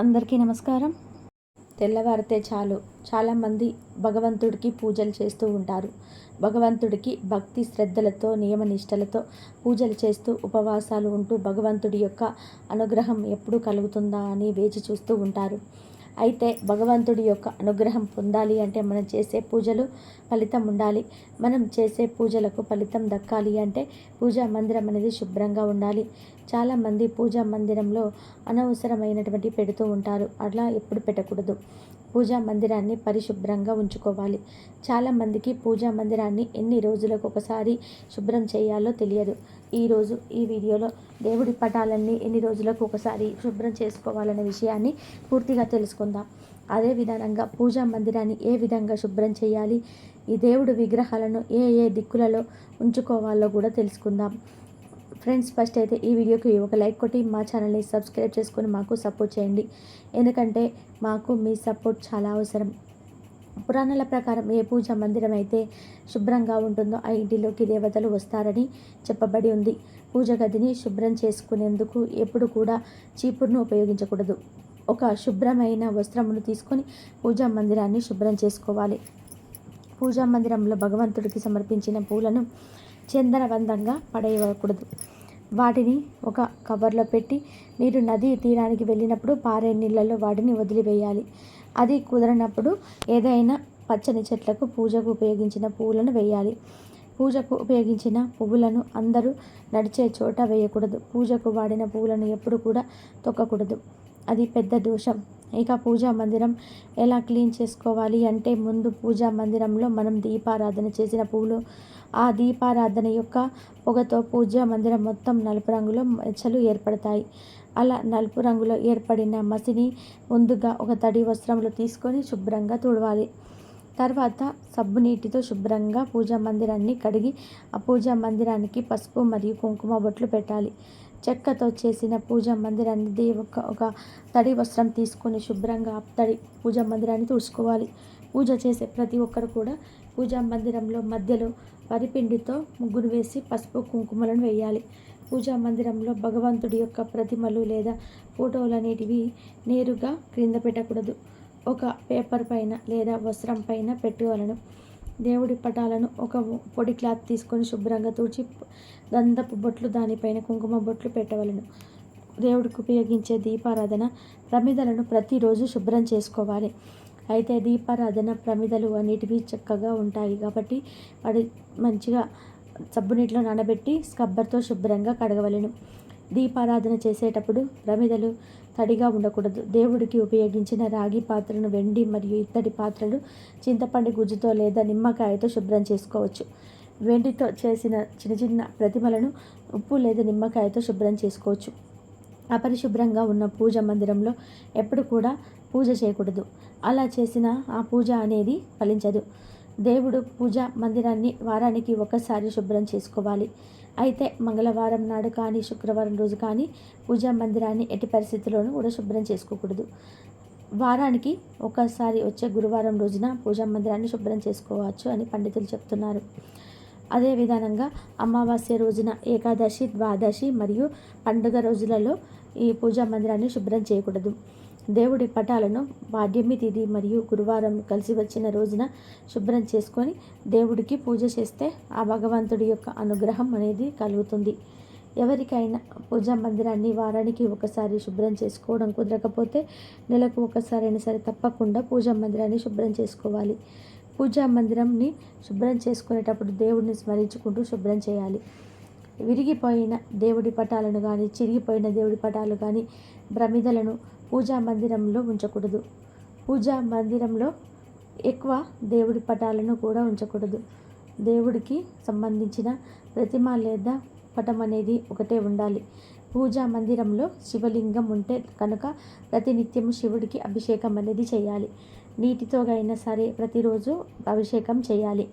అందరికీ నమస్కారం. తెల్లవారితే చాలు. చాలామంది భగవంతుడికి పూజలు చేస్తూ ఉంటారు. భగవంతుడికి భక్తి శ్రద్ధలతో నియమనిష్టలతో పూజలు చేస్తూ ఉపవాసాలు ఉంటూ భగవంతుడి యొక్క అనుగ్రహం ఎప్పుడు కలుగుతుందా అని వేచి చూస్తూ ఉంటారు. అయితే భగవంతుడి యొక్క అనుగ్రహం పొందాలి అంటే మనం చేసే పూజలు ఫలితం ఉండాలి. మనం చేసే పూజలకు ఫలితం దక్కాలి అంటే పూజా మందిరం అనేది శుభ్రంగా ఉండాలి. చాలామంది పూజా మందిరంలో అనవసరమైనటువంటి పెడుతూ ఉంటారు. అట్లా ఎప్పుడు పెట్టకూడదు. పూజా మందిరాన్ని పరిశుభ్రంగా ఉంచుకోవాలి. చాలామందికి పూజా మందిరాన్ని ఎన్ని రోజులకు ఒకసారి శుభ్రం చేయాలో తెలియదు. ఈరోజు ఈ వీడియోలో దేవుడి పటాలన్నీ ఎన్ని రోజులకు ఒకసారి శుభ్రం చేసుకోవాలనే విషయాన్ని పూర్తిగా తెలుసుకుందాం. అదే విధానంగా పూజా మందిరాన్ని ఏ విధంగా శుభ్రం చేయాలి ఈ దేవుడి విగ్రహాలను ఏ ఏ దిక్కులలో ఉంచుకోవాలో కూడా తెలుసుకుందాం. ఫ్రెండ్స్ ఫస్ట్ అయితే ఈ వీడియోకి ఒక లైక్ కొట్టి మా ఛానల్ని సబ్స్క్రైబ్ చేసుకొని మాకు సపోర్ట్ చేయండి. ఎందుకంటే మాకు మీ సపోర్ట్ చాలా అవసరం. పురాణాల ప్రకారం ఏ పూజ మందిరం అయితే శుభ్రంగా ఉంటుందో ఆ ఇంటిలోకి దేవతలు వస్తారని చెప్పబడి ఉంది. పూజ గదిని శుభ్రం చేసుకునేందుకు ఎప్పుడు కూడా చీపురును ఉపయోగించకూడదు. ఒక శుభ్రమైన వస్త్రమును తీసుకొని పూజా మందిరాన్ని శుభ్రం చేసుకోవాలి. పూజా మందిరంలో భగవంతుడికి సమర్పించిన పూలను చందనగంధంగా పడేయకూడదు. వాటిని ఒక కవర్లో పెట్టి మీరు నది తీరానికి వెళ్ళినప్పుడు పారే నీళ్ళలో వాటిని వదిలివేయాలి. అది కుదరనప్పుడు ఏదైనా పచ్చని చెట్లకు పూజకు ఉపయోగించిన పువ్వులను వేయాలి. పూజకు ఉపయోగించిన పువ్వులను అందరూ నడిచే చోట వేయకూడదు. పూజకు వాడిన పువ్వులను ఎప్పుడు కూడా తొక్కకూడదు. అది పెద్ద దోషం. ఇక పూజా మందిరం ఎలా క్లీన్ చేసుకోవాలి అంటే ముందు పూజా మందిరంలో మనం దీపారాధన చేసిన పువ్వులు ఆ దీపారాధన యొక్క పొగతో పూజా మందిరం మొత్తం నలుపు రంగులో మచ్చలు ఏర్పడతాయి. అలా నలుపు రంగులో ఏర్పడిన మసిని ముందుగా ఒక తడి వస్త్రంలో తీసుకొని శుభ్రంగా తుడవాలి. తర్వాత సబ్బు నీటితో శుభ్రంగా పూజా మందిరాన్ని కడిగి ఆ పూజా మందిరానికి పసుపు మరియు కుంకుమ బొట్లు పెట్టాలి. చెక్కతో చేసిన పూజా మందిరాన్ని దేవుక ఒక తడి వస్త్రం తీసుకొని శుభ్రంగా తడి పూజా మందిరాన్ని తుడుచుకోవాలి. పూజ చేసే ప్రతి ఒక్కరు కూడా పూజా మందిరంలో మధ్యలో వరిపిండితో ముగ్గురు వేసి పసుపు కుంకుమలను వేయాలి. పూజా మందిరంలో భగవంతుడి యొక్క ప్రతిమలు లేదా ఫోటోలు అనేటివి నేరుగా క్రింద పెట్టకూడదు. ఒక పేపర్ పైన లేదా వస్త్రం పైన పెట్టుకోవాలను. దేవుడి పటాలను ఒక పొడి క్లాత్ తీసుకొని శుభ్రంగా తుడిచి గంధపు బొట్లు దానిపైన కుంకుమ బొట్లు పెట్టవలను. దేవుడికి ఉపయోగించే దీపారాధన ప్రమిదలను ప్రతిరోజు శుభ్రం చేసుకోవాలి. అయితే దీపారాధన ప్రమిదలు అనేటివి చక్కగా ఉంటాయి కాబట్టి వాడి మంచిగా సబ్బు నీటిలో నానబెట్టి స్కబ్బర్తో శుభ్రంగా కడగవలను. దీపారాధన చేసేటప్పుడు ప్రమిదలు తడిగా ఉండకూడదు. దేవుడికి ఉపయోగించిన రాగి పాత్రను వెండి మరియు ఇత్తడి పాత్రలు చింతపండు గుజ్జుతో లేదా నిమ్మకాయతో శుభ్రం చేసుకోవచ్చు. వెండితో చేసిన చిన్న చిన్న ప్రతిమలను ఉప్పు లేదా నిమ్మకాయతో శుభ్రం చేసుకోవచ్చు. అపరిశుభ్రంగా ఉన్న పూజ మందిరంలో ఎప్పుడు కూడా పూజ చేయకూడదు. అలా చేసిన ఆ పూజ అనేది ఫలించదు. దేవుడు పూజ మందిరాన్ని వారానికి ఒకసారి శుభ్రం చేసుకోవాలి. అయితే మంగళవారం నాడు కానీ శుక్రవారం రోజు కానీ పూజా మందిరాన్ని ఎట్టి పరిస్థితుల్లోనూ కూడా శుభ్రం చేసుకోకూడదు. వారానికి ఒకసారి వచ్చే గురువారం రోజున పూజా మందిరాన్ని శుభ్రం చేసుకోవచ్చు అని పండితులు చెప్తున్నారు. అదే విధానంగా అమావాస్య రోజున ఏకాదశి ద్వాదశి మరియు పండుగ రోజులలో ఈ పూజా మందిరాన్ని శుభ్రం చేయకూడదు. దేవుడి పటాలను పాడ్యమి తిథి మరియు గురువారం కలిసి వచ్చిన రోజున శుభ్రం చేసుకొని దేవుడికి పూజ చేస్తే ఆ భగవంతుడి యొక్క అనుగ్రహం అనేది కలుగుతుంది. ఎవరికైనా పూజా మందిరాన్ని వారానికి ఒకసారి శుభ్రం చేసుకోవడం కుదరకపోతే నెలకు ఒకసారి అయినా సరే తప్పకుండా పూజా మందిరాన్ని శుభ్రం చేసుకోవాలి. పూజా మందిరంని శుభ్రం చేసుకునేటప్పుడు దేవుడిని స్మరించుకుంటూ శుభ్రం చేయాలి. విరిగిపోయిన దేవుడి పటాలను కానీ చిరిగిపోయిన దేవుడి పటాలు కానీ ప్రమిదలను పూజా మందిరంలో ఉంచకూడదు. పూజా మందిరంలో ఎక్కువ దేవుడి పటాలను కూడా ఉంచకూడదు. దేవుడికి సంబంధించిన ప్రతిమ లేదా పటం అనేది ఒకటే ఉండాలి. పూజా మందిరంలో శివలింగం ఉంటే కనుక ప్రతినిత్యము శివుడికి అభిషేకం అనేది చేయాలి. నీటితో అయినా సరే ప్రతిరోజు అభిషేకం చేయాలి.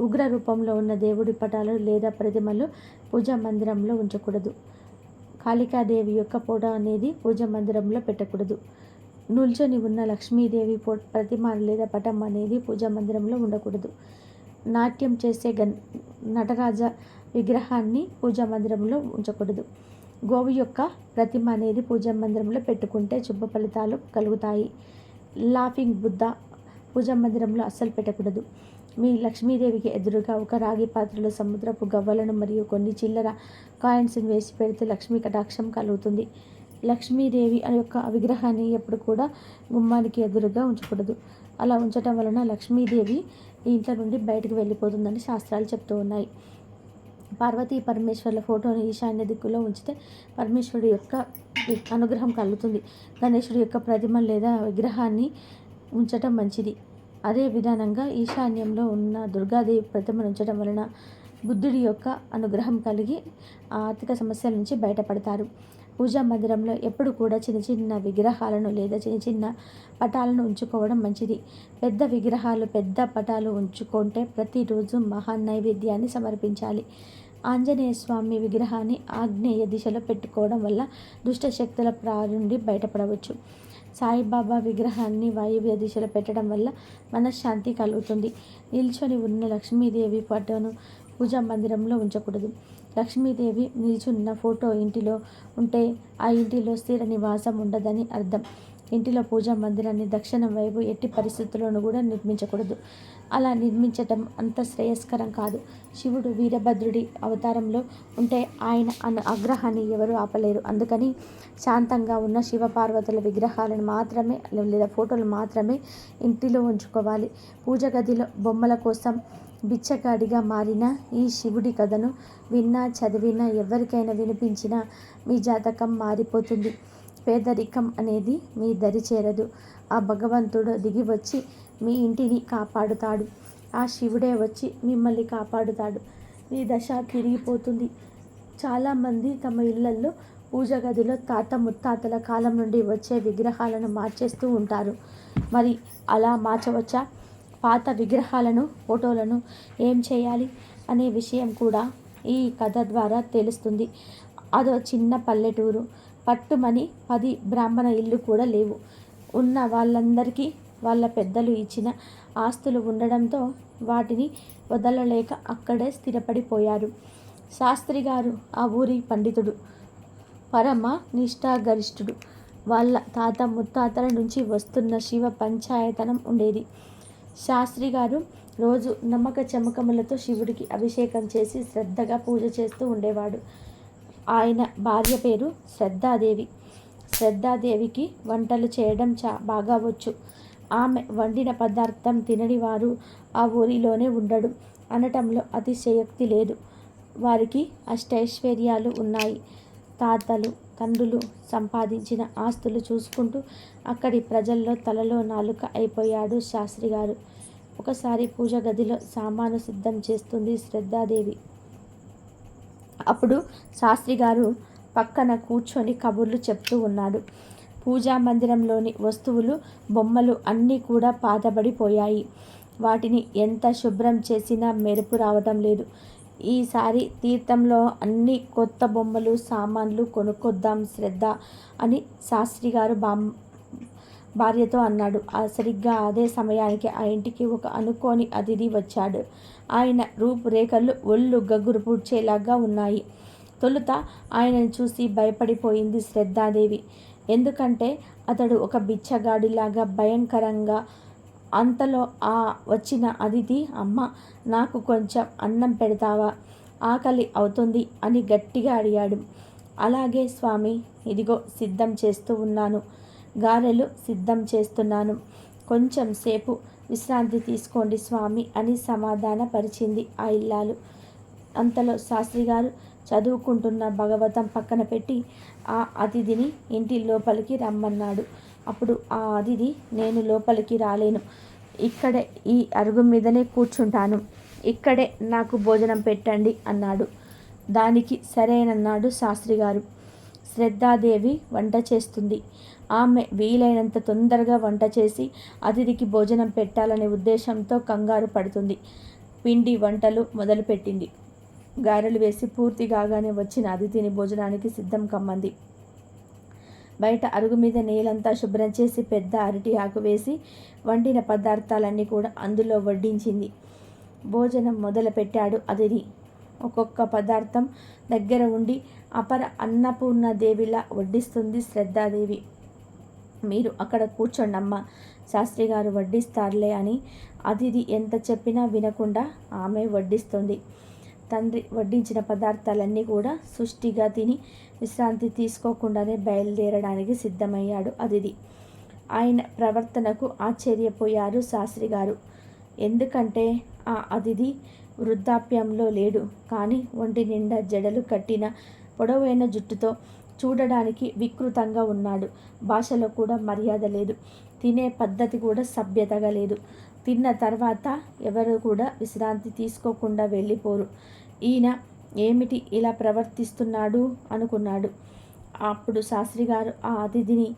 ఉగ్ర రూపంలో ఉన్న దేవుడి పటాలు లేదా ప్రతిమలు పూజా మందిరంలో ఉంచకూడదు. కాళికాదేవి యొక్క ఫోటో అనేది పూజ మందిరంలో పెట్టకూడదు. నిల్చొని ఉన్న లక్ష్మీదేవి ప్రతిమ లేదా పటం అనేది పూజా మందిరంలో ఉండకూడదు. నాట్యం చేసే గన్ నటరాజ విగ్రహాన్ని పూజా మందిరంలో ఉంచకూడదు. గోవు యొక్క ప్రతిమ అనేది పూజా మందిరంలో పెట్టుకుంటే శుభ ఫలితాలు కలుగుతాయి. లాఫింగ్ బుద్ధ పూజా మందిరంలో అస్సలు పెట్టకూడదు. మీ లక్ష్మీదేవికి ఎదురుగా ఒక రాగి పాత్రలో సముద్రపు గవ్వలను మరియు కొన్ని చిల్లర కాయిన్స్ని వేసి పెడితే లక్ష్మీ కటాక్షం కలుగుతుంది. లక్ష్మీదేవి అనే యొక్క విగ్రహాన్ని ఎప్పుడు కూడా గుమ్మానికి ఎదురుగా ఉంచకూడదు. అలా ఉంచటం వలన లక్ష్మీదేవి ఇంట్లో నుండి బయటకు వెళ్ళిపోతుందని శాస్త్రాలు చెప్తూ ఉన్నాయి. పార్వతీ పరమేశ్వర్ల ఫోటోని ఈశాన్య దిక్కులో ఉంచితే పరమేశ్వరుడు యొక్క అనుగ్రహం కలుగుతుంది. గణేశుడి యొక్క ప్రతిమ లేదా విగ్రహాన్ని ఉంచటం మంచిది. అదే విధానంగా ఈశాన్యంలో ఉన్న దుర్గాదేవి ప్రతిమను ఉంచడం వలన బుద్ధుడి యొక్క అనుగ్రహం కలిగి ఆర్థిక సమస్యల నుంచి బయటపడతారు. పూజా మందిరంలో ఎప్పుడు కూడా చిన్న చిన్న విగ్రహాలను లేదా చిన్న చిన్న పటాలను ఉంచుకోవడం మంచిది. పెద్ద విగ్రహాలు పెద్ద పటాలు ఉంచుకుంటే ప్రతిరోజు మహా నైవేద్యాన్ని సమర్పించాలి. ఆంజనేయ స్వామి విగ్రహాన్ని ఆగ్నేయ దిశలో పెట్టుకోవడం వల్ల దుష్ట శక్తుల నుండి బయటపడవచ్చు. సాయిబాబా విగ్రహాన్ని వాయువ్య దిశలో పెట్టడం వల్ల మనశ్శాంతి కలుగుతుంది. నిల్చొని ఉన్న లక్ష్మీదేవి ఫోటోను పూజా మందిరంలో ఉంచకూడదు. లక్ష్మీదేవి నిల్చున్న ఫోటో ఇంటిలో ఉంటే ఆ ఇంటిలో స్థిర నివాసం ఉండదని అర్థం. ఇంటిలో పూజా మందిరాన్ని దక్షిణం వైపు ఎట్టి పరిస్థితుల్లోనూ కూడా నిర్మించకూడదు. అలా నిర్మించటం అంత శ్రేయస్కరం కాదు. శివుడు వీరభద్రుడి అవతారంలో ఉంటే ఆయన అన్న ఆగ్రహాన్ని ఎవరు ఆపలేరు. అందుకని శాంతంగా ఉన్న శివపార్వతుల విగ్రహాలను మాత్రమే లేదా ఫోటోలు మాత్రమే ఇంటిలో ఉంచుకోవాలి. పూజ గదిలో బొమ్మల కోసం బిచ్చగాడిగా మారిన ఈ శివుడి కథను విన్నా చదివినా ఎవరికైనా వినిపించినా మీ జాతకం మారిపోతుంది. పేదరికం అనేది మీ దరి చేరదు. ఆ భగవంతుడు దిగి వచ్చి మీ ఇంటిని కాపాడుతాడు. ఆ శివుడే వచ్చి మిమ్మల్ని కాపాడుతాడు. మీ దశ తిరిగిపోతుంది. చాలామంది తమ ఇళ్ళల్లో పూజ గదిలో తాత ముత్తాతల కాలం నుండి వచ్చే విగ్రహాలను మార్చేస్తూ ఉంటారు. మరి అలా మార్చవచ్చా? పాత విగ్రహాలను ఫోటోలను ఏం చేయాలి అనే విషయం కూడా ఈ కథ ద్వారా తెలుస్తుంది. అదో చిన్న పల్లెటూరు. పట్టుమని పది బ్రాహ్మణ ఇల్లు కూడా లేవు. ఉన్న వాళ్ళందరికీ వాళ్ళ పెద్దలు ఇచ్చిన ఆస్తులు ఉండడంతో వాటిని వదలలేక అక్కడే స్థిరపడిపోయారు. శాస్త్రి గారు ఆ ఊరి పండితుడు పరమ నిష్ఠాగరిష్ఠుడు. వాళ్ళ తాత ముత్తాతల నుంచి వస్తున్న శివ పంచాయతనం ఉండేది. శాస్త్రి గారు రోజు నమ్మక చమకములతో శివుడికి అభిషేకం చేసి శ్రద్ధగా పూజ చేస్తూ ఉండేవాడు. ఆయన భార్య పేరు శ్రద్ధాదేవి. శ్రద్ధాదేవికి వంటలు చేయడం చా బాగా వచ్చు. ఆమె వండిన పదార్థం తినని వారు ఆ ఊరిలోనే ఉండడు. అనటంలో అతిశయోక్తి లేదు. వారికి అష్టైశ్వర్యాలు ఉన్నాయి. తాతలు తండ్రులు సంపాదించిన ఆస్తులు చూసుకుంటూ అక్కడి ప్రజల్లో తలలో నాలుక అయిపోయాడు శాస్త్రి గారు. ఒకసారి పూజ గదిలో సామాను సిద్ధం చేస్తుంది శ్రద్ధాదేవి. అప్పుడు శాస్త్రి గారు పక్కన కూర్చొని కబుర్లు చెప్తూ ఉన్నాడు. పూజా మందిరంలోని వస్తువులు బొమ్మలు అన్నీ కూడా పాతబడిపోయాయి. వాటిని ఎంత శుభ్రం చేసినా మెరుపు రావటం లేదు. ఈసారి తీర్థంలో అన్ని కొత్త బొమ్మలు సామాన్లు కొనుక్కొద్దాం శ్రద్ధ అని శాస్త్రి గారు బా భార్యతో అన్నాడు. ఆ సరిగ్గా అదే సమయానికి ఆ ఇంటికి ఒక అనుకోని అతిథి వచ్చాడు. ఆయన రూపురేఖలు ఒళ్ళు గగ్గురు పూడ్చేలాగా ఉన్నాయి. తొలుత ఆయనను చూసి భయపడిపోయింది శ్రద్ధాదేవి. ఎందుకంటే అతడు ఒక బిచ్చగాడిలాగా భయంకరంగా అంతలో ఆ వచ్చిన అతిథి అమ్మ నాకు కొంచెం అన్నం పెడతావా? ఆకలి అవుతుంది అని గట్టిగా అడిగాడు. అలాగే స్వామి ఇదిగో సిద్ధం చేస్తూ ఉన్నాను. గారెలు సిద్ధం చేస్తున్నాను. కొంచెం సేపు విశ్రాంతి తీసుకోండి స్వామి అని సమాధానపరిచింది ఆ ఇల్లాలు. అంతలో శాస్త్రి గారు చదువుకుంటున్న భగవతం పక్కన పెట్టి ఆ అతిథిని ఇంటి లోపలికి రమ్మన్నాడు. అప్పుడు ఆ అతిథి నేను లోపలికి రాలేను. ఇక్కడే ఈ అరుగు మీదనే కూర్చుంటాను. ఇక్కడే నాకు భోజనం పెట్టండి అన్నాడు. దానికి సరేనన్నాడు శాస్త్రి గారు శ్రద్ధాదేవి వంట చేస్తుంది. ఆమె వీలైనంత తొందరగా వంట చేసి అతిథికి భోజనం పెట్టాలనే ఉద్దేశంతో కంగారు పడుతుంది. పిండి వంటలు మొదలుపెట్టింది. గారెలు వేసి పూర్తి కాగానే వచ్చిన అతిథిని భోజనానికి సిద్ధం కమ్మంది. బయట అరుగు మీద నేలంతా శుభ్రం చేసి పెద్ద అరటి ఆకు వేసి వండిన పదార్థాలన్నీ కూడా అందులో వడ్డించింది. భోజనం మొదలుపెట్టాడు అతిథి. ఒక్కొక్క పదార్థం దగ్గర ఉండి అపర అన్నపూర్ణ దేవిలా వడ్డిస్తుంది శ్రద్ధాదేవి. మీరు అక్కడ కూర్చోండమ్మా శాస్త్రి గారు వడ్డిస్తారులే అని అతిథి ఎంత చెప్పినా వినకుండా ఆమె వడ్డిస్తుంది. తండ్రి వడ్డించిన పదార్థాలన్నీ కూడా సుష్టిగా తిని విశ్రాంతి తీసుకోకుండానే బయలుదేరడానికి సిద్ధమయ్యాడు. అతిథి ఆయన ప్రవర్తనకు ఆశ్చర్యపోయారు శాస్త్రి గారు. ఎందుకంటే ఆ అతిథి వృద్ధాప్యంలో లేడు. కానీ ఒంటి నిండా జడలు కట్టిన పొడవైన జుట్టుతో చూడడానికి వికృతంగా ఉన్నాడు. భాషలో కూడా మర్యాద లేదు. తినే పద్ధతి కూడా సభ్యతగా లేదు. తిన్న తర్వాత ఎవరు కూడా విశ్రాంతి తీసుకోకుండా వెళ్ళిపోరు. ఈయన ఏమిటి ఇలా ప్రవర్తిస్తున్నాడు అనుకున్నాడు. అప్పుడు శాస్త్రి గారు ఆ అతిథిని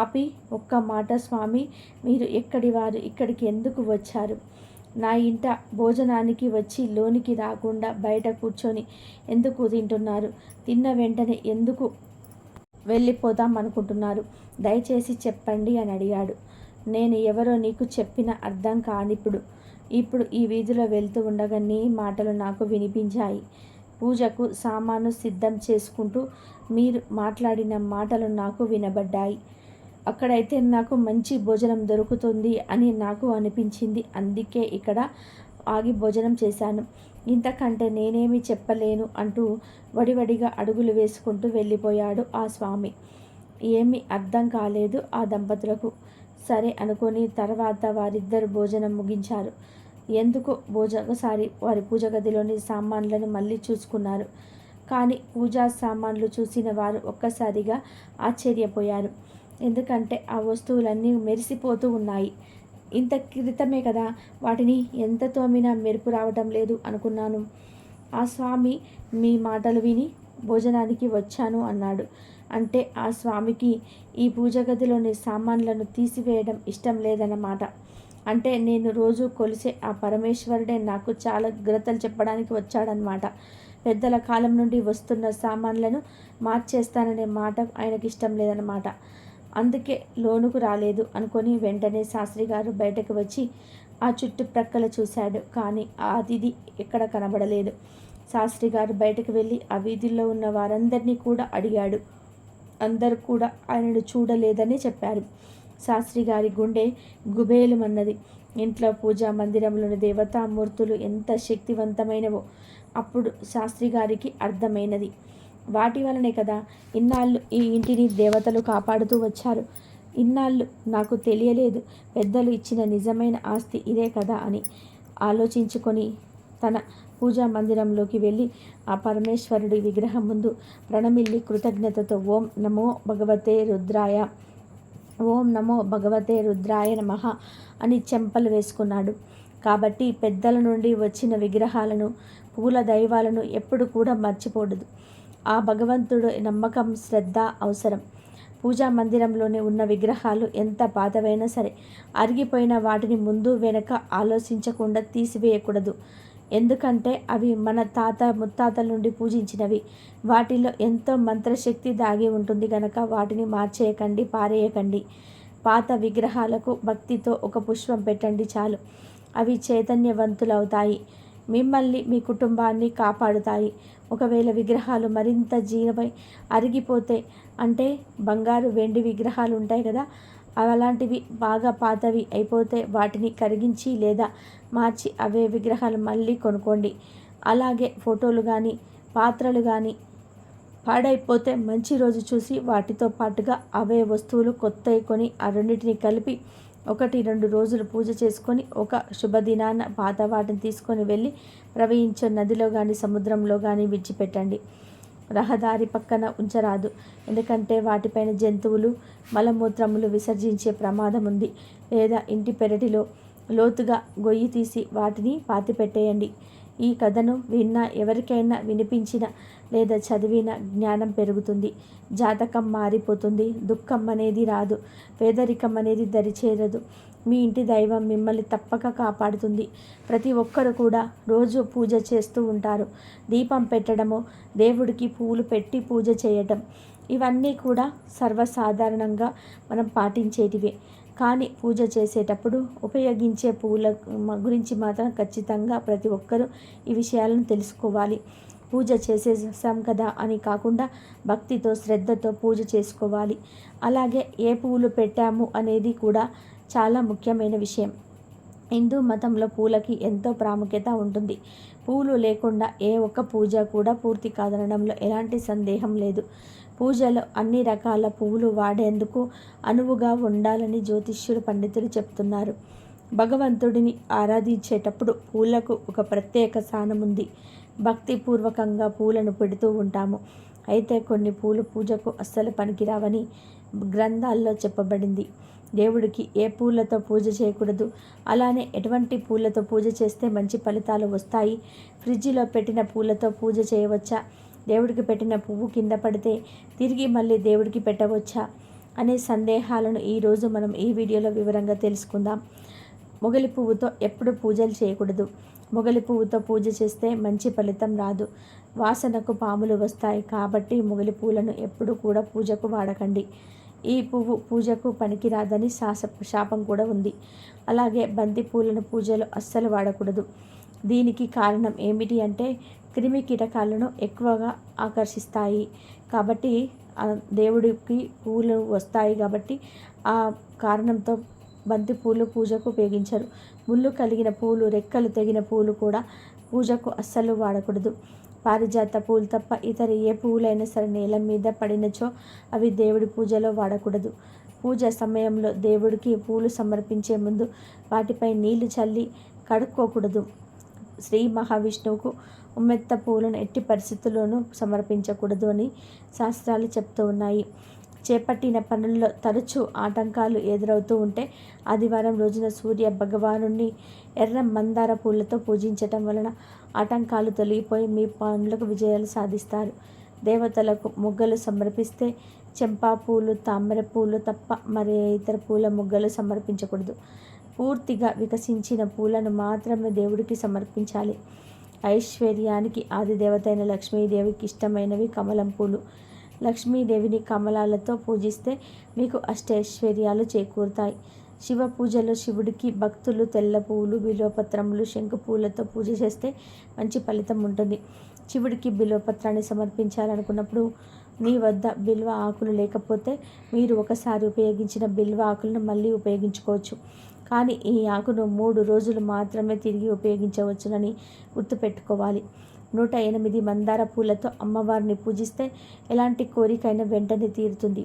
ఆపి ఒక్క మాట స్వామి మీరు ఎక్కడి వారు? ఇక్కడికి ఎందుకు వచ్చారు? నా ఇంట భోజనానికి వచ్చి లోనికి రాకుండా బయట కూర్చొని ఎందుకు తింటున్నారు? తిన్న వెంటనే ఎందుకు వెళ్ళిపోదాం అనుకుంటున్నారు? దయచేసి చెప్పండి అని అడిగాడు. నేను ఎవరో నీకు చెప్పిన అర్థం కానిప్పుడు. ఇప్పుడు ఈ వీధిలో వెళ్తూ ఉండగా నీ మాటలు నాకు వినిపించాయి. పూజకు సామాను సిద్ధం చేసుకుంటూ మీరు మాట్లాడిన మాటలు నాకు వినబడ్డాయి. అక్కడైతే నాకు మంచి భోజనం దొరుకుతుంది అని నాకు అనిపించింది. అందుకే ఇక్కడ ఆగి భోజనం చేశాను. ఇంతకంటే నేనేమి చెప్పలేను అంటూ వడివడిగా అడుగులు వేసుకుంటూ వెళ్ళిపోయాడు ఆ స్వామి. ఏమీ అర్థం కాలేదు ఆ దంపతులకు. సరే అనుకొని తర్వాత వారిద్దరు భోజనం ముగించారు. ఎందుకు? భోజనసారి వారి పూజ గదిలోని సామాన్లను మళ్ళీ చూసుకున్నారు. కానీ పూజా సామాన్లు చూసిన వారు ఒక్కసారిగా ఆశ్చర్యపోయారు. ఎందుకంటే ఆ వస్తువులన్నీ మెరిసిపోతూ ఉన్నాయి. ఇంత క్రితమే కదా వాటిని ఎంత తోమినా మెరుపు రావటం లేదు అనుకున్నాను. ఆ స్వామి మీ మాటలు విని భోజనానికి వచ్చాను అన్నాడు. అంటే ఆ స్వామికి ఈ పూజ గదిలోని సామాన్లను తీసివేయడం ఇష్టం లేదన్నమాట. అంటే నేను రోజు కొలిసే ఆ పరమేశ్వరుడే నాకు చాలా గ్రతలు చెప్పడానికి వచ్చాడనమాట పెద్దల కాలం నుండి వస్తున్న సామాన్లను మార్చేస్తాననే మాట ఆయనకి ఇష్టం లేదన్నమాట. అందుకే లోనుకు రాలేదు అనుకొని వెంటనే శాస్త్రి గారు బయటకు వచ్చి ఆ చుట్టుప్రక్కల చూశాడు. కానీ ఆ అతిథి ఎక్కడ కనబడలేదు. శాస్త్రి గారు బయటకు వెళ్ళి ఆ వీధుల్లో ఉన్న వారందరినీ కూడా అడిగాడు. అందరు కూడా ఆయనను చూడలేదని చెప్పారు. శాస్త్రి గారి గుండె గుబేలుమన్నది. ఇంట్లో పూజా మందిరంలోని దేవతామూర్తులు ఎంత శక్తివంతమైనవో అప్పుడు శాస్త్రి గారికి అర్థమైనది. వాటి వలనే కదా ఇన్నాళ్ళు ఈ ఇంటిని దేవతలు కాపాడుతూ వచ్చారు. ఇన్నాళ్ళు నాకు తెలియలేదు పెద్దలు ఇచ్చిన నిజమైన ఆస్తి ఇదే కదా అని ఆలోచించుకొని తన పూజా మందిరంలోకి వెళ్ళి ఆ పరమేశ్వరుడి విగ్రహం ముందు ప్రణమిల్లి కృతజ్ఞతతో ఓం నమో భగవతే రుద్రాయ ఓం నమో భగవతే రుద్రాయ నమ అని చెంపలు వేసుకున్నాడు. కాబట్టి పెద్దల నుండి వచ్చిన విగ్రహాలను పూల దైవాలను ఎప్పుడు కూడా మర్చిపోడదు. ఆ భగవంతుడు నమ్మకం శ్రద్ధ అవసరం. పూజా మందిరంలోనే ఉన్న విగ్రహాలు ఎంత పాతవైనా సరే అరిగిపోయిన వాటిని ముందు వెనక ఆలోచించకుండా తీసివేయకూడదు. ఎందుకంటే అవి మన తాత ముత్తాతల నుండి పూజించినవి. వాటిలో ఎంతో మంత్రశక్తి దాగి ఉంటుంది గనక వాటిని మార్చేయకండి పారేయకండి. పాత విగ్రహాలకు భక్తితో ఒక పుష్పం పెట్టండి చాలు. అవి చైతన్యవంతులవుతాయి. మిమ్మల్ని మీ కుటుంబాన్ని కాపాడుతాయి. ఒకవేళ విగ్రహాలు మరింత జీవమై అరిగిపోతే అంటే బంగారు వెండి విగ్రహాలు ఉంటాయి కదా అలాంటివి బాగా పాతవి అయిపోతే వాటిని కరిగించి లేదా మార్చి అవే విగ్రహాలు మళ్ళీ కొనుక్కోండి. అలాగే ఫోటోలు కానీ పాత్రలు కానీ పాడైపోతే మంచి రోజు చూసి వాటితో పాటుగా అవే వస్తువులు కొత్తవి కొని ఆ రెండింటిని కలిపి ఒకటి రెండు రోజులు పూజ చేసుకొని ఒక శుభదినాన పాత వాటిని తీసుకొని వెళ్ళి ప్రవహించే నదిలో కానీ సముద్రంలో కానీ విడిచిపెట్టండి. రహదారి పక్కన ఉంచరాదు. ఎందుకంటే వాటిపైన జంతువులు మలమూత్రములు విసర్జించే ప్రమాదం ఉంది. లేదా ఇంటి పెరటిలో లోతుగా గొయ్యి తీసి వాటిని పాతిపెట్టేయండి. ఈ కథను విన్నా ఎవరికైనా వినిపించిన లేదా చదివిన జ్ఞానం పెరుగుతుంది. జాతకం మారిపోతుంది. దుఃఖం అనేది రాదు. పేదరికం అనేది దరిచేరదు. మీ ఇంటి దైవం మిమ్మల్ని తప్పక కాపాడుతుంది. ప్రతి ఒక్కరు కూడా రోజు పూజ చేస్తూ ఉంటారు. దీపం పెట్టడము దేవుడికి పూలు పెట్టి పూజ చేయటం ఇవన్నీ కూడా సర్వసాధారణంగా మనం పాటించేటివే. కానీ పూజ చేసేటప్పుడు ఉపయోగించే పూల గురించి మాత్రం ఖచ్చితంగా ప్రతి ఒక్కరూ ఈ విషయాలను తెలుసుకోవాలి. పూజ చేసేసాం కదా అని కాకుండా భక్తితో శ్రద్ధతో పూజ చేసుకోవాలి. అలాగే ఏ పువ్వులు పెట్టాము అనేది కూడా చాలా ముఖ్యమైన విషయం. హిందూ మతంలో పూలకి ఎంతో ప్రాముఖ్యత ఉంటుంది. పూలు లేకుండా ఏ ఒక్క పూజ కూడా పూర్తి కాదనడంలో ఎలాంటి సందేహం లేదు. పూజలో అన్ని రకాల పువ్వులు వాడేందుకు అనువుగా ఉండాలని జ్యోతిష్యుడు పండితులు చెప్తున్నారు. భగవంతుడిని ఆరాధించేటప్పుడు పూలకు ఒక ప్రత్యేక స్థానం ఉంది. భక్తిపూర్వకంగా పూలను పెడుతూ ఉంటాము. అయితే కొన్ని పూలు పూజకు అస్సలు పనికిరావని గ్రంథాల్లో చెప్పబడింది. దేవుడికి ఏ పూలతో పూజ చేయకూడదు. అలానే ఎటువంటి పూలతో పూజ చేస్తే మంచి ఫలితాలు వస్తాయి? ఫ్రిడ్జ్లో పెట్టిన పూలతో పూజ చేయవచ్చా? దేవుడికి పెట్టిన పువ్వు కింద పడితే తిరిగి మళ్ళీ దేవుడికి పెట్టవచ్చా? అనే సందేహాలను ఈరోజు మనం ఈ వీడియోలో వివరంగా తెలుసుకుందాం. మొగలి పువ్వుతో ఎప్పుడు పూజలు చేయకూడదు. మొగలి పువ్వుతో పూజ చేస్తే మంచి ఫలితం రాదు. వాసనకు పాములు వస్తాయి కాబట్టి మొగలి పూలను ఎప్పుడు కూడా పూజకు వాడకండి. ఈ పువ్వు పూజకు పనికిరాదని శాస శాపం కూడా ఉంది. అలాగే బంతి పూలను పూజలు అస్సలు వాడకూడదు. దీనికి కారణం ఏమిటి అంటే క్రిమి కీటకాలను ఎక్కువగా ఆకర్షిస్తాయి కాబట్టి దేవుడికి పూలు వస్తాయి కాబట్టి ఆ కారణంతో బంతి పూలు పూజకు ఉపయోగించరు. ముళ్ళు కలిగిన పూలు రెక్కలు తెగిన పూలు కూడా పూజకు అస్సలు వాడకూడదు. పారిజాత పూలు తప్ప ఇతర ఏ పువ్వులైనా సరే నేల మీద పడినచో అవి దేవుడి పూజలో వాడకూడదు. పూజ సమయంలో దేవుడికి పూలు సమర్పించే ముందు వాటిపై నీళ్ళు చల్లి కడుక్కోకూడదు. శ్రీ మహావిష్ణువుకు ఉమ్మెత్త పూలను ఎట్టి పరిస్థితుల్లోనూ సమర్పించకూడదు అని శాస్త్రాలు చెప్తూ ఉన్నాయి. చేపట్టిన పనుల్లో తరచూ ఆటంకాలు ఎదురవుతూ ఉంటే ఆదివారం రోజున సూర్య భగవానుని ఎర్ర మందార పూలతో పూజించటం వలన ఆటంకాలు తొలగిపోయి మీ పనులకు విజయాలు సాధిస్తారు. దేవతలకు మొగ్గలు సమర్పిస్తే చెంపా పూలు తామర పూలు తప్ప మరి ఇతర పూల మొగ్గలు సమర్పించకూడదు. పూర్తిగా వికసించిన పూలను మాత్రమే దేవుడికి సమర్పించాలి. ఐశ్వర్యానికి ఆది దేవతైన లక్ష్మీదేవికి ఇష్టమైనవి కమలం పూలు. లక్ష్మీదేవిని కమలాలతో పూజిస్తే మీకు అష్టైశ్వర్యాలు చేకూరుతాయి. శివ పూజలో శివుడికి భక్తులు తెల్ల పువ్వులు బిల్వపత్రములు శంకు పూలతో పూజ చేస్తే మంచి ఫలితం ఉంటుంది. శివుడికి బిల్వపత్రాన్ని సమర్పించాలనుకున్నప్పుడు మీ వద్ద బిల్వ ఆకులు లేకపోతే మీరు ఒకసారి ఉపయోగించిన బిల్వ ఆకులను మళ్ళీ ఉపయోగించుకోవచ్చు. కానీ ఈ ఆకును మూడు రోజులు మాత్రమే తిరిగి ఉపయోగించవచ్చునని గుర్తుపెట్టుకోవాలి. నూట ఎనిమిది మందార పూలతో అమ్మవారిని పూజిస్తే ఎలాంటి కోరికైనా వెంటనే తీరుతుంది.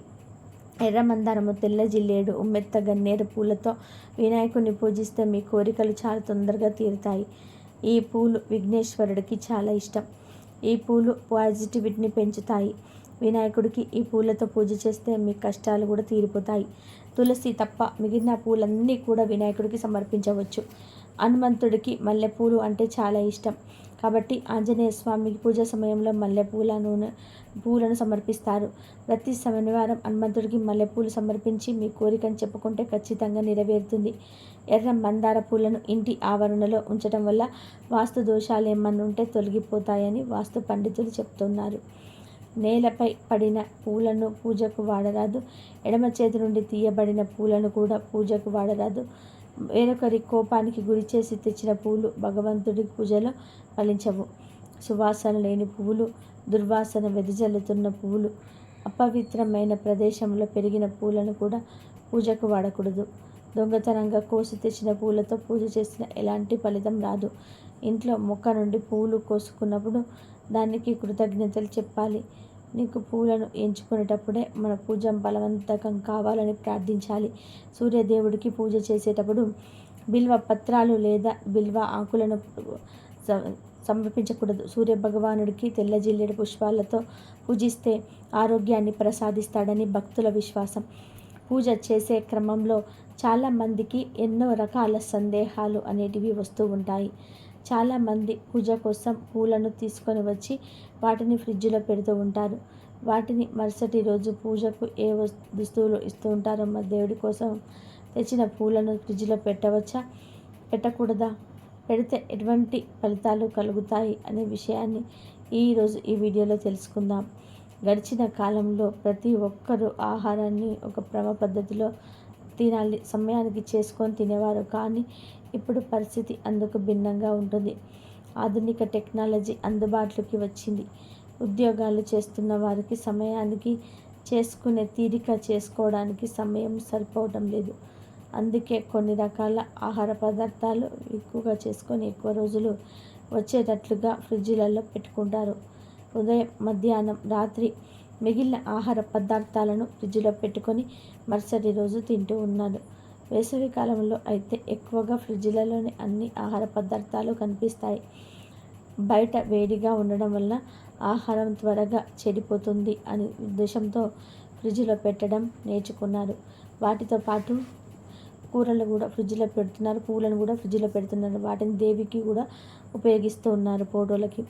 ఎర్ర మందారము తెల్ల జిల్లేడు ఉమ్మెత్త గన్నేరు పూలతో వినాయకుడిని పూజిస్తే మీ కోరికలు చాలా తొందరగా తీరుతాయి. ఈ పూలు విఘ్నేశ్వరుడికి చాలా ఇష్టం. ఈ పూలు పాజిటివిటీని పెంచుతాయి. వినాయకుడికి ఈ పూలతో పూజ చేస్తే మీ కష్టాలు కూడా తీరిపోతాయి. తులసి తప్ప మిగిలిన పూలన్నీ కూడా వినాయకుడికి సమర్పించవచ్చు. హనుమంతుడికి మల్లెపూలు అంటే చాలా ఇష్టం. కాబట్టి ఆంజనేయ స్వామికి పూజ సమయంలో మల్లెపూల నూనె పూలను సమర్పిస్తారు. ప్రతి శనివారం హనుమంతుడికి మల్లెపూలు సమర్పించి మీ కోరికను చెప్పుకుంటే ఖచ్చితంగా నెరవేరుతుంది. ఎర్ర మందార పూలను ఇంటి ఆవరణలో ఉంచడం వల్ల వాస్తు దోషాలు ఏమన్నా ఉంటే తొలగిపోతాయని వాస్తు పండితులు చెప్తున్నారు. నేలపై పడిన పూలను పూజకు వాడరాదు. ఎడమ చేతి నుండి తీయబడిన పూలను కూడా పూజకు వాడరాదు. వేరొకరి కోపానికి గురి చేసి తెచ్చిన పూలు భగవంతుడి పూజలో ఫలించవు. సువాసన లేని పువ్వులు దుర్వాసన వెదజల్లుతున్న పువ్వులు అపవిత్రమైన ప్రదేశంలో పెరిగిన పూలను కూడా పూజకు వాడకూడదు. దొంగతనంగా కోసి తెచ్చిన పూలతో పూజ చేసిన ఎలాంటి ఫలితం రాదు. ఇంట్లో మొక్క నుండి పూలు కోసుకున్నప్పుడు దానికి కృతజ్ఞతలు చెప్పాలి. నీకు పూలను ఎంచుకునేటప్పుడే మన పూజ బలవంతకం కావాలని ప్రార్థించాలి. సూర్యదేవుడికి పూజ చేసేటప్పుడు బిల్వ పత్రాలు లేదా బిల్వ ఆకులను సమర్పించకూడదు. సూర్య భగవానుడికి తెల్ల జిల్లెడు పుష్పాలతో పూజిస్తే ఆరోగ్యాన్ని ప్రసాదిస్తాడని భక్తుల విశ్వాసం. పూజ చేసే క్రమంలో చాలామందికి ఎన్నో రకాల సందేహాలు అనేటివి వస్తూ ఉంటాయి. చాలామంది పూజ కోసం పూలను తీసుకొని వచ్చి వాటిని ఫ్రిడ్జ్లో పెడుతూ ఉంటారు. వాటిని మరుసటి రోజు పూజకు ఏ దుస్తువులు ఇస్తూ ఉంటారో మా దేవుడి కోసం తెచ్చిన పూలను ఫ్రిడ్జ్లో పెట్టవచ్చా? పెట్టకూడదా? పెడితే ఎటువంటి ఫలితాలు కలుగుతాయి అనే విషయాన్ని ఈరోజు ఈ వీడియోలో తెలుసుకుందాం. గడిచిన కాలంలో ప్రతి ఒక్కరూ ఆహారాన్ని ఒక క్రమ పద్ధతిలో తినాలి సమయానికి చేసుకొని తినేవారు. కానీ ఇప్పుడు పరిస్థితి అందుకు భిన్నంగా ఉంటుంది. ఆధునిక టెక్నాలజీ అందుబాటులోకి వచ్చింది. ఉద్యోగాలు చేస్తున్న వారికి సమయానికి చేసుకునే తీరిక చేసుకోవడానికి సమయం సరిపోవడం లేదు. అందుకే కొన్ని రకాల ఆహార పదార్థాలు ఎక్కువగా చేసుకొని ఎక్కువ రోజులు వచ్చేటట్లుగా ఫ్రిడ్జ్లలో పెట్టుకుంటారు. ఉదయం మధ్యాహ్నం రాత్రి మిగిలిన ఆహార పదార్థాలను ఫ్రిడ్జ్లో పెట్టుకొని మరుసటి రోజు తింటూ ఉన్నారు వేసవి కాలంలో అయితే ఎక్కువగా ఫ్రిడ్జ్లలోని అన్ని ఆహార పదార్థాలు కనిపిస్తాయి. బయట వేడిగా ఉండడం వల్ల ఆహారం త్వరగా చెడిపోతుంది అనే ఉద్దేశంతో ఫ్రిడ్జ్లో పెట్టడం నేర్చుకున్నారు. వాటితో పాటు కూరలు కూడా ఫ్రిడ్జ్లో పెడుతున్నారు పూలను కూడా ఫ్రిడ్జ్లో పెడుతున్నారు. వాటిని దేవికి కూడా ఉపయోగిస్తూ ఉన్నారు ఫోటోలకి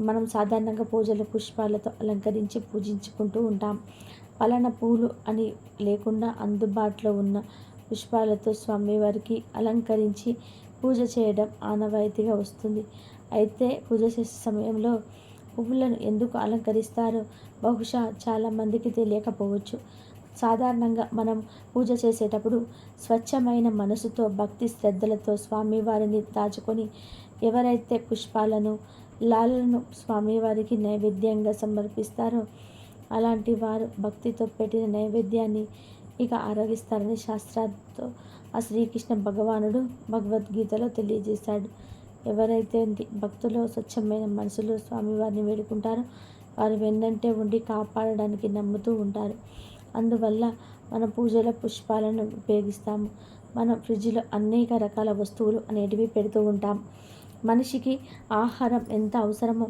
మనం సాధారణంగా పూజలు పుష్పాలతో అలంకరించి పూజించుకుంటూ ఉంటాం. పలానా పూలు అని లేకుండా అందుబాటులో ఉన్న పుష్పాలతో స్వామివారికి అలంకరించి పూజ చేయడం ఆనవాయితీగా వస్తుంది. అయితే పూజ చేసే సమయంలో పువ్వులను ఎందుకు అలంకరిస్తారో? బహుశా చాలామందికి తెలియకపోవచ్చు. సాధారణంగా మనం పూజ చేసేటప్పుడు స్వచ్ఛమైన మనసుతో భక్తి శ్రద్ధలతో స్వామివారిని దాచుకొని ఎవరైతే పుష్పాలను లాలను స్వామివారికి నైవేద్యంగా సమర్పిస్తారో అలాంటి వారు భక్తితో పెట్టిన నైవేద్యాన్ని ఇక ఆరగిస్తారని శాస్త్రాలతో ఆ శ్రీకృష్ణ భగవానుడు భగవద్గీతలో తెలియజేశాడు. ఎవరైతే భక్తులు స్వచ్ఛమైన మనసులో స్వామివారిని వేడుకుంటారో వారు వెన్నంటే ఉండి కాపాడడానికి నమ్ముతూ ఉంటారు. అందువల్ల మన పూజల పుష్పాలను ఉపయోగిస్తాము. మనం ఫ్రిడ్జ్లో అనేక రకాల వస్తువులు అనేటివి పెడుతూ ఉంటాం. మనిషికి ఆహారం ఎంత అవసరమో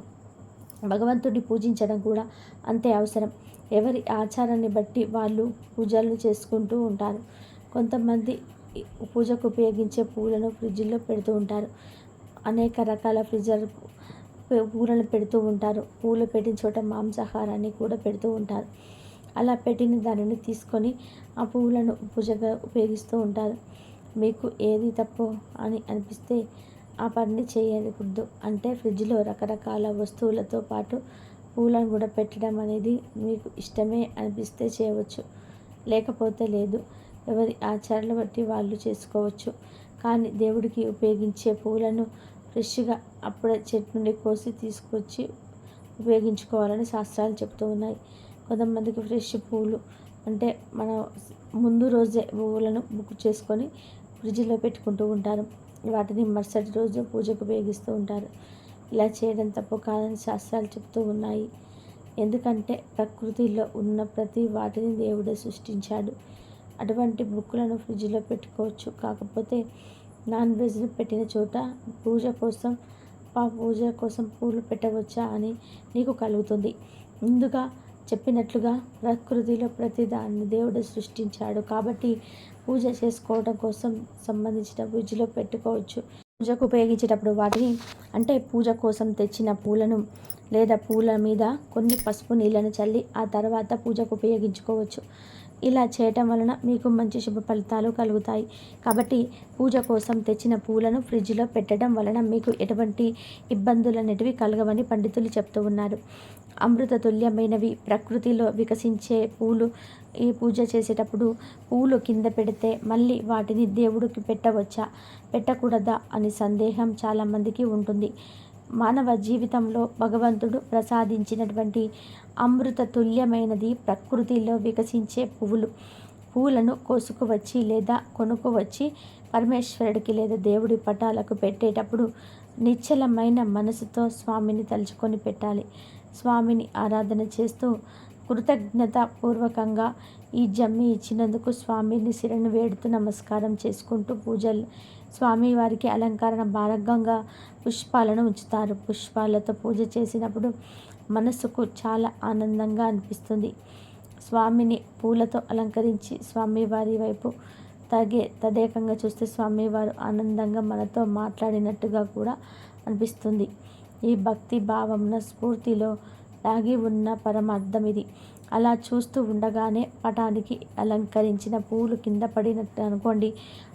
భగవంతుడిని పూజించడం కూడా అంతే అవసరం. ఎవరి ఆచారాన్ని బట్టి వాళ్ళు పూజలను చేసుకుంటూ ఉంటారు. కొంతమంది పూజకు ఉపయోగించే పూలను ఫ్రిడ్జ్లో పెడుతూ ఉంటారు. అనేక రకాల ఫ్రిడ్జర్ పూలను పెడుతూ ఉంటారు. పూలు పెట్టిన చోట మాంసాహారాన్ని కూడా పెడుతూ ఉంటారు. అలా పెట్టిన దానిని తీసుకొని ఆ పువ్వులను పూజగా ఉపయోగిస్తూ ఉంటారు. మీకు ఏది తప్పు అని అనిపిస్తే ఆ పనిని చేయకూడదు. అంటే ఫ్రిడ్జ్లో రకరకాల వస్తువులతో పాటు పూలను కూడా పెట్టడం అనేది మీకు ఇష్టమే అనిపిస్తే చేయవచ్చు. లేకపోతే లేదు. ఎవరి ఆచారాలు బట్టి వాళ్ళు చేసుకోవచ్చు. కానీ దేవుడికి ఉపయోగించే పూలను ఫ్రెష్గా అప్పుడే చెట్టు నుండి కోసి తీసుకొచ్చి ఉపయోగించుకోవాలని శాస్త్రాలు చెప్తూ ఉన్నాయి. కొంతమందికి ఫ్రెష్ పూలు అంటే మన ముందు రోజే పువ్వులను బుక్ చేసుకొని ఫ్రిడ్జ్లో పెట్టుకుంటూ ఉంటారు. వాటిని మరుసటి రోజు పూజకు ఉపయోగిస్తూ ఉంటారు. ఇలా చేయడం తప్పు కాదని శాస్త్రాలు చెప్తూ ఉన్నాయి. ఎందుకంటే ప్రకృతిలో ఉన్న ప్రతి వాటిని దేవుడే సృష్టించాడు. అటువంటి బుక్కులను ఫ్రిడ్జ్లో పెట్టుకోవచ్చు. కాకపోతే నాన్ వెజ్ను పెట్టిన చోట పూజ కోసం ఆ పూజ కోసం పూలు పెట్టవచ్చా అని నీకు కలుగుతుంది. ముందుగా చెప్పినట్లుగా ప్రకృతిలో ప్రతిదాన్ని దేవుడు సృష్టించాడు కాబట్టి పూజ చేసుకోవడం కోసం సంబంధించిన పూజలో పెట్టుకోవచ్చు. పూజకు ఉపయోగించేటప్పుడు వాటిని అంటే పూజ కోసం తెచ్చిన పూలను లేదా పూల మీద కొన్ని పసుపు నీళ్ళను చల్లి ఆ తర్వాత పూజకు ఉపయోగించుకోవచ్చు. ఇలా చేయటం వలన మీకు మంచి శుభ ఫలితాలు కలుగుతాయి. కాబట్టి పూజ కోసం తెచ్చిన పూలను ఫ్రిడ్జ్లో పెట్టడం వలన మీకు ఎటువంటి ఇబ్బందులు అనేటివి కలగవని పండితులు చెప్తూ ఉన్నారు. అమృత తుల్యమైనవి ప్రకృతిలో వికసించే పూలు ఈ పూజ చేసేటప్పుడు పూలు కింద పెడితే మళ్ళీ వాటిని దేవుడికి పెట్టవచ్చా? పెట్టకూడదా? అని సందేహం చాలామందికి ఉంటుంది. మానవ జీవితంలో భగవంతుడు ప్రసాదించినటువంటి అమృత తుల్యమైనది ప్రకృతిలో వికసించే పువ్వులు. పూలను కోసుకువచ్చి లేదా కొనుక్కువచ్చి పరమేశ్వరుడికి లేదా దేవుడి పటాలకు పెట్టేటప్పుడు నిశ్చలమైన మనసుతో స్వామిని తలుచుకొని పెట్టాలి. స్వామిని ఆరాధన చేస్తూ కృతజ్ఞత పూర్వకంగా ఈ జమ్మి ఇచ్చినందుకు స్వామిని శిరను వేడుతూ నమస్కారం చేసుకుంటూ పూజలు స్వామివారికి అలంకరణ భాగంగా పుష్పాలను ఉంచుతారు. పుష్పాలతో పూజ చేసినప్పుడు మనసుకు చాలా ఆనందంగా అనిపిస్తుంది. స్వామిని పూలతో అలంకరించి స్వామివారి వైపు తగే తదేకంగా చూస్తే స్వామివారు ఆనందంగా మనతో మాట్లాడినట్టుగా కూడా అనిపిస్తుంది. ఈ భక్తి భావంన స్ఫూర్తిలో దాగి ఉన్న పరమార్థం ఇది. అలా చూస్తూ ఉండగానే పటానికి అలంకరించిన పూలు కింద పడినట్టు అనుకోండి.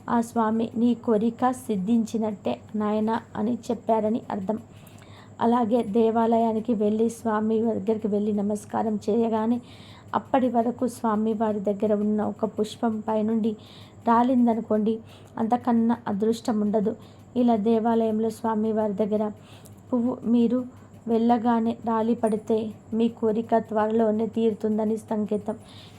ఆ స్వామి నీ కోరిక సిద్ధించినట్టే నాయన అని చెప్పారని అర్థం. అలాగే దేవాలయానికి వెళ్ళి స్వామి దగ్గరికి వెళ్ళి నమస్కారం చేయగానే అప్పటి వరకు స్వామి వారి దగ్గర ఉన్న ఒక పుష్పం పైనుండి రాలిందనుకోండి. అంతకన్నా అదృష్టం ఉండదు. ఇలా దేవాలయంలో స్వామి వారి దగ్గర పువ్వు మీరు వెళ్ళగానే రాలి పడితే మీ కోరిక త్వరలోనే తీరుతుందని సంకేతం.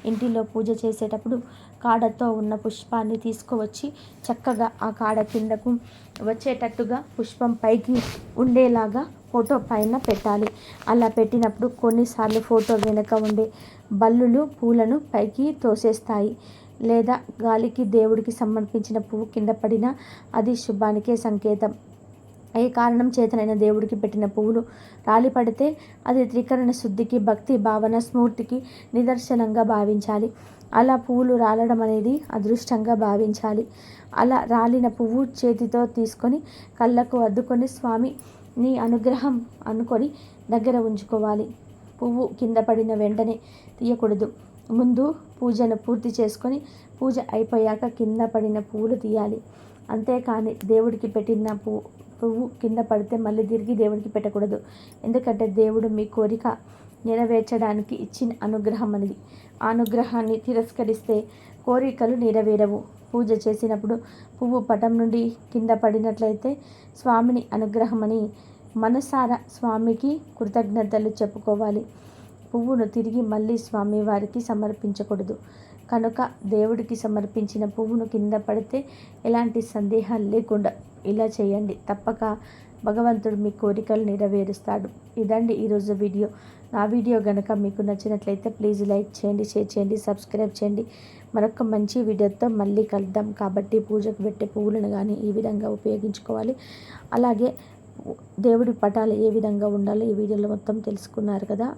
ఇంటిలో పూజ చేసేటప్పుడు కాడతో ఉన్న పుష్పాన్ని తీసుకువచ్చి చక్కగా ఆ కాడ కిందకు వచ్చేటట్టుగా పుష్పం పైకి ఉండేలాగా ఫోటో పైన పెట్టాలి. అలా పెట్టినప్పుడు కొన్నిసార్లు ఫోటో వెనుక ఉండే బల్లులు పూలను పైకి తోసేస్తాయి. లేదా గాలికి దేవుడికి సమర్పించిన పువ్వు కింద పడినా అది శుభానికే సంకేతం. ఏ కారణం చేతనైన దేవుడికి పెట్టిన పువ్వులు రాలిపడితే అది త్రికరణ శుద్ధికి భక్తి భావన స్మూర్తికి నిదర్శనంగా భావించాలి. అలా పువ్వులు రాలడం అనేది అదృష్టంగా భావించాలి. అలా రాలిన పువ్వు చేతితో తీసుకొని కళ్ళకు అద్దుకొని స్వామి నీ అనుగ్రహం అనుకొని దగ్గర ఉంచుకోవాలి. పువ్వు కింద పడిన వెంటనే తీయకూడదు. ముందు పూజను పూర్తి చేసుకొని పూజ అయిపోయాక కింద పడిన పువ్వులు తీయాలి. అంతేకాని దేవుడికి పెట్టిన పువ్వు పువ్వు కింద పడితే మళ్ళీ తిరిగి దేవుడికి పెట్టకూడదు. ఎందుకంటే దేవుడు మీ కోరిక నెరవేర్చడానికి ఇచ్చిన అనుగ్రహం అనేది. ఆ అనుగ్రహాన్ని తిరస్కరిస్తే కోరికలు నెరవేరవు. పూజ చేసినప్పుడు పువ్వు పటం నుండి కింద పడినట్లయితే స్వామిని అనుగ్రహమని మనసారా స్వామికి కృతజ్ఞతలు చెప్పుకోవాలి. పువ్వును తిరిగి మళ్ళీ స్వామి వారికి సమర్పించకూడదు. కనుక దేవుడికి సమర్పించిన పువ్వును కింద పడితే ఎలాంటి సందేహాలు లేకుండా ఇలా చేయండి. తప్పక భగవంతుడు మీ కోరికలు నెరవేరుస్తాడు. ఇదండి ఈరోజు వీడియో. నా వీడియో కనుక మీకు నచ్చినట్లయితే ప్లీజ్ లైక్ చేయండి షేర్ చేయండి సబ్స్క్రైబ్ చేయండి. మరొక మంచి వీడియోతో మళ్ళీ కలుద్దాం. కాబట్టి పూజకు పెట్టే పువ్వులను కానీ ఈ విధంగా ఉపయోగించుకోవాలి. అలాగే దేవుడి పటాలు ఏ విధంగా ఉండాలో ఈ వీడియోలో మొత్తం తెలుసుకున్నారు కదా.